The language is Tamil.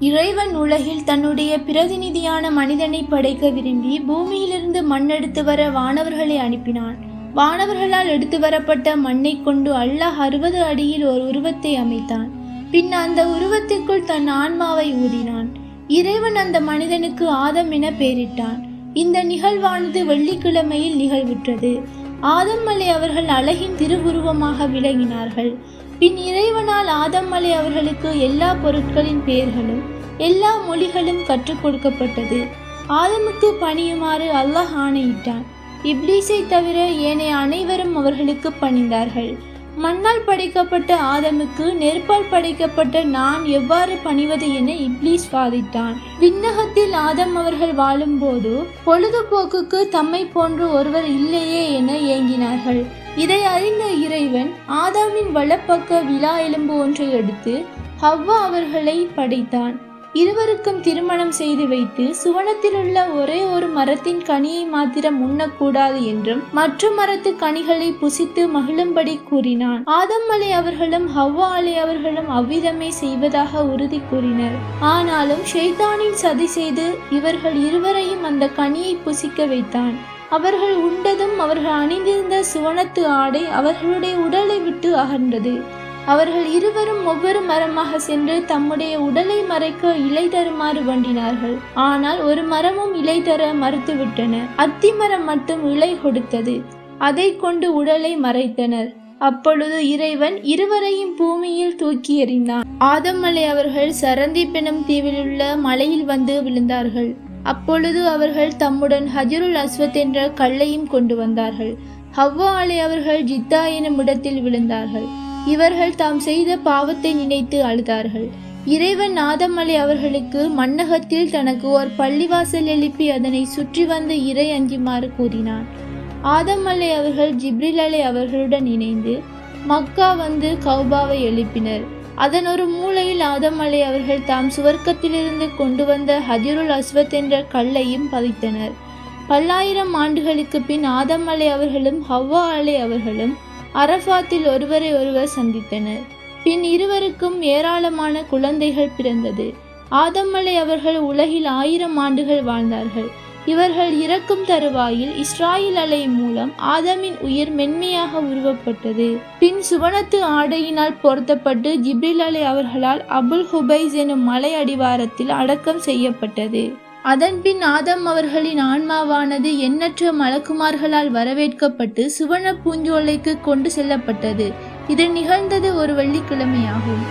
இறைவன் உலகில் தன்னுடைய பிரதிநிதியான மனிதனை படைக்க விரும்பி பூமியிலிருந்து மண்ணெடுத்து வர வானவர்களை அனுப்பினான். வானவர்களால் எடுத்து வரப்பட்ட மண்ணை கொண்டு அல்லாஹ் அறுபது அடியில் ஒரு உருவத்தை அமைத்தான். பின் அந்த உருவத்திற்குள் தன் ஆன்மாவை ஊதினான். இறைவன் அந்த மனிதனுக்கு ஆதம் என பெயரிட்டான். இந்த நிகழ்வானது வெள்ளிக்கிழமையில் நிகழ்வுற்றது. ஆதம் அலை அவர்கள் அழகின் திருவுருவமாக விளங்கினார்கள். பின் இறைவனால் ஆதம் அலை அவர்களுக்கு எல்லா பொருட்களின் பெயர்களும் எல்லா மொழிகளும் கற்றுக் கொடுக்கப்பட்டது. ஆதமுக்கு பணியுமாறு அல்லாஹ் ஆணையிட்டான். இப்லீஸை தவிர ஏனைய அனைவரும் அவர்களுக்கு பணிந்தார்கள். மண்ணால் படைக்கப்பட்ட ஆதமுக்கு நெருப்பால் படைக்கப்பட்ட நான் எவ்வாறு பணிவது என இப்லீஸ் வாதிட்டான். விண்ணகத்தில் ஆதம் அவர்கள் வாழும்போது பொழுதுபோக்குக்கு தம்மை போன்று ஒருவர் இல்லையே என ஏங்கினார்கள். இதை அறிந்த இறைவன் ஆதாமின் வலப்பக்க விழா எலும்பு ஒன்றை எடுத்து ஹவ்வா அவர்களை படைத்தான். இருவருக்கும் திருமணம் செய்து வைத்து சுவனத்தில் உள்ள ஒரே ஒரு மரத்தின் கனியை மாத்திரம் உண்ணக்கூடாது என்றும் மற்ற மரத்து கனிகளை புசித்து மகிழும்படி கூறினான். ஆதம் அலை அவர்களும் ஹவ்வா அலை அவர்களும் அவ்விதமே செய்வதாக உறுதி கூறினர். ஆனாலும் ஷைத்தானின் சதி செய்து இவர்கள் இருவரையும் அந்த கனியை புசிக்க வைத்தான். அவர்கள் உண்டதும் அவர்கள் அணிந்திருந்த சுவனத்து ஆடை அவர்களுடைய உடலை விட்டு அகன்றது. அவர்கள் இருவரும் ஒவ்வொரு மரமாக சென்று தம்முடைய உடலை மறைக்க இலை தருமாறு வண்டினார்கள். ஆனால் ஒரு மரமும் இலை தர மறுத்துவிட்டன. அத்திமரம் மட்டும் இலை கொடுத்தது. அதை கொண்டு உடலை மறைத்தனர். அப்பொழுது இறைவன் இருவரையும் பூமியில் தூக்கி எறிந்தான். ஆதமலை அவர்கள் சரந்தி பெனும் தீவிலுள்ள மலையில் வந்து விழுந்தார்கள். அப்பொழுது அவர்கள் தம்முடன் ஹஜருல் அஸ்வத் என்ற கல்லையும் கொண்டு வந்தார்கள். ஹவ்வா அலை அவர்கள் ஜித்தா எனும் இடத்தில் விழுந்தார்கள். இவர்கள் தாம் செய்த பாவத்தை நினைத்து அழுதார்கள். இறைவன் நாதமலை அவர்களுக்கு மன்னகத்தில் தனக்கு ஒரு பள்ளிவாசல் எழுப்பி அதனை சுற்றி வந்து இறை அஞ்சுமாறு கூறினான். ஆதமலை அவர்கள் ஜிப்ரில் அலை அவர்களுடன் இணைந்து மக்கா வந்து கௌபாவை எழுப்பினர். அதன் ஒரு மூலையில் ஆதமலை அவர்கள் தாம் சுவர்க்கத்திலிருந்து கொண்டு வந்த ஹஜருல் அஸ்வத் என்ற கல்லையும் பதித்தனர். பல்லாயிரம் ஆண்டுகளுக்கு பின் ஆதமலை அவர்களும் ஹவ்வா அலை அவர்களும் அரஃபாத்தில் ஒருவரை ஒருவர் சந்தித்தனர். பின் இருவருக்கும் ஏராளமான குழந்தைகள் பிறந்தது. ஆதம்மலை அவர்கள் உலகில் ஆயிரம் ஆண்டுகள் வாழ்ந்தார்கள். இவர்கள் இறக்கும் தருவாயில் இஸ்ராயில் அலை மூலம் ஆதமின் உயிர் மென்மையாக உருவப்பட்டது. பின் சுவனத்து ஆடையினால் பொருத்தப்பட்டு ஜிப்ரில் அலை அவர்களால் அபுல் ஹுபைஸ் எனும் மலை அடிவாரத்தில் அடக்கம் செய்யப்பட்டது. அதன்பின் ஆதம் அவர்களின் ஆன்மாவானது எண்ணற்ற மலக்குமார்களால் வரவேற்கப்பட்டு சுவன பூஞ்சோலைக்கு கொண்டு செல்லப்பட்டது. இது நிகழ்ந்தது ஒரு வெள்ளிக்கிழமையாகும்.